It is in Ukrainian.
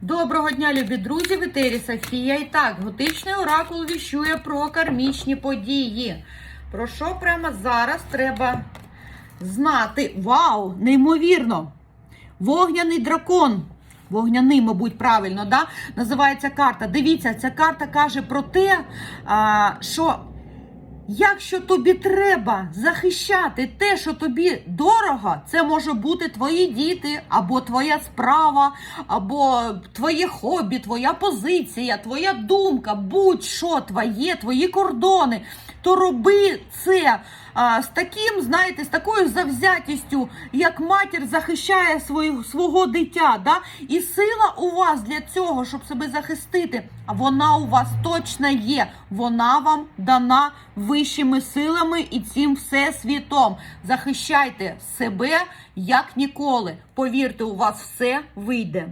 Доброго дня, любі друзі! В етері Софія. І так, готичний оракул віщує про кармічні події. Про що прямо зараз треба знати? Вау! Неймовірно! Вогняний дракон. Вогняний, мабуть, правильно, да? називається карта. Дивіться, ця карта каже про те, що Якщо тобі треба захищати те, що тобі дорого, це може бути твої діти, або твоя справа, або твоє хобі, твоя позиція, твоя думка, будь-що твоє, твої кордони, то роби це а, з таким, знаєте, з такою завзятістю, як матір захищає свою, свого дитя. Да? І сила у вас для цього, щоб себе захистити, вона у вас точно є. Вона вам дана вищими силами і цим всесвітом. Захищайте себе як ніколи. Повірте, у вас все вийде.